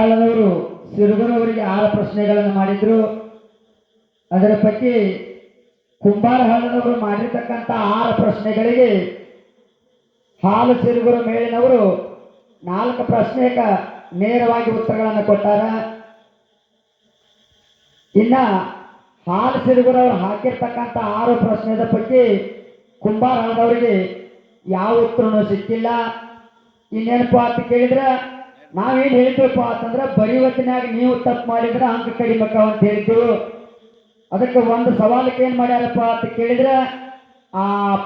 ಕಾಲದವರು ಸಿರುಗನವರಿಗೆ ಆರು ಪ್ರಶ್ನೆಗಳನ್ನು ಮಾಡಿದ್ರು. ಅದರ ಕುಂಬಾರ ಹಳ್ಳದವರು ಮಾಡಿರ್ತಕ್ಕಂಥ ಆರು ಪ್ರಶ್ನೆಗಳಿಗೆ ಹಾಲು ಸಿರುಗುರು ಮೇಲಿನವರು ನಾಲ್ಕು ಪ್ರಶ್ನೆಗ ನೇರವಾಗಿ ಉತ್ತರಗಳನ್ನು ಕೊಟ್ಟಾರ. ಇನ್ನ ಹಾಲು ಸಿರುಗುರವರು ಹಾಕಿರ್ತಕ್ಕಂಥ ಆರು ಪ್ರಶ್ನೆದ ಪೈಕಿ ಕುಂಬಾರ ಹಳ್ಳದವರಿಗೆ ಯಾವ ಉತ್ತರನೂ ಸಿಕ್ಕಿಲ್ಲ. ಇನ್ನೇನಪ್ಪ ಅಂತ ಕೇಳಿದ್ರೆ ನಾವೇನು ಹೇಳ್ತೀವಪ್ಪ ಅಂತಂದ್ರೆ ಬರಿವತ್ತಿನಾಗ ನೀವು ತಪ್ಪು ಮಾಡಿದ್ರೆ ಅಂಕ ಕಡಿಮಕ್ಕ ಅಂತ ಹೇಳ್ತೀವಿ ಅದಕ್ಕೆ ಒಂದು ಸವಾಲಕ್ಕೆ ಏನು ಮಾಡ್ಯಾರಪ್ಪ ಅಂತ ಕೇಳಿದ್ರೆ, ಆ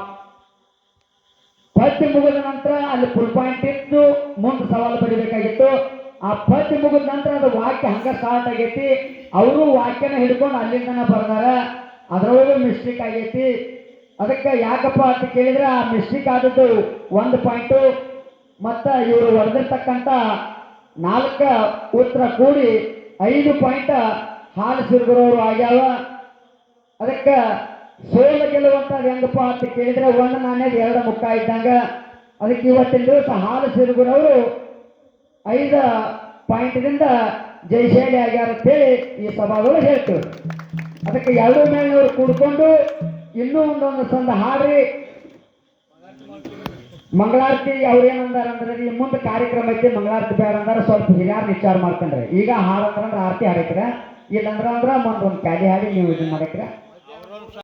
ಪತ್ತಿ ಮುಗಿದ ನಂತರ ಅಲ್ಲಿ ಫುಲ್ ಪಾಯಿಂಟ್ ಇತ್ತು, ಮುಂದೆ ಸವಾಲು ಬರಿಬೇಕಾಗಿತ್ತು ಆ ಪತ್ತಿ ಮುಗಿದ ನಂತರ ಅದು ವಾಕ್ಯ ಹಂಗ ಸ್ಟಾರ್ಟ್ ಆಗೈತಿ. ಅವರು ವಾಕ್ಯನ ಹಿಡ್ಕೊಂಡು ಅಲ್ಲಿಂದನ ಬರ್ದಾರ. ಅದರೊಳಗೂ ಮಿಸ್ಟೇಕ್ ಆಗೈತಿ. ಅದಕ್ಕೆ ಯಾಕಪ್ಪ ಅಂತ ಕೇಳಿದ್ರೆ, ಆ ಮಿಸ್ಟೇಕ್ ಆದದ್ದು ಒಂದು ಪಾಯಿಂಟು ಮತ್ತು ಇವರು ಹೊಡೆದಿರ್ತಕ್ಕಂಥ ನಾಲ್ಕ ಉತ್ತರ ಕೂಡಿ ಐದು ಪಾಯಿಂಟ್ ಹಾಲು ಸಿರುಗುರವರು ಆಗ್ಯಾವ. ಅದಕ್ಕೆ ಸೋಲು ಗೆಲ್ಲುವಂತ ಹೆಂಗಪ್ಪ ಅಂತ ಕೇಳಿದ್ರೆ ಒಂದು ನಾಣ್ಯದ ಎರಡು ಮುಖ ಇದ್ದಂಗ. ಅದಕ್ಕೆ ಇವತ್ತಿನ ದಿವಸ ಹಾಲು ಸಿರುಗುರವರು ಐದು ಪಾಯಿಂಟ್ದಿಂದ ಜಯಶೈಲಿ ಆಗ್ಯಾರ ಅಂತೇಳಿ ಈ ಸಭಾಗಳು ಹೇಳ್ತೀವಿ ಅದಕ್ಕೆ ಎರಡು ಮೇಲಿನವರು ಕೂಡ್ಕೊಂಡು ಇನ್ನೂ ಒಂದೊಂದು ಸಂದ ಹಾಡ್ರಿ. ಮಂಗಳಾರತಿ ಅವ್ರು ಏನಂದಾರ ಅಂದ್ರೆ ಈ ಮುಂದೆ ಕಾರ್ಯಕ್ರಮ ಐತಿ, ಮಂಗಳಾರತಿ ಬೇಡ ಅಂದ್ರೆ ಸ್ವಲ್ಪ ಹಿರಿಯಾರ ವಿಚಾರ ಮಾಡ್ಕೊಂಡ್ರೆ. ಈಗ ಹಾಡಂದ್ರೆ ಆರತಿ ಹಾಡಿಕ್ರ ಇಲ್ಲಂದ್ರ ಅಂದ್ರೆ ಮುಂದೆ ಒಂದು ಕ್ಯಾಲಿ ಹಾಡಿ ನೀವು ಇದನ್ನ ಮಾಡಕ್ರ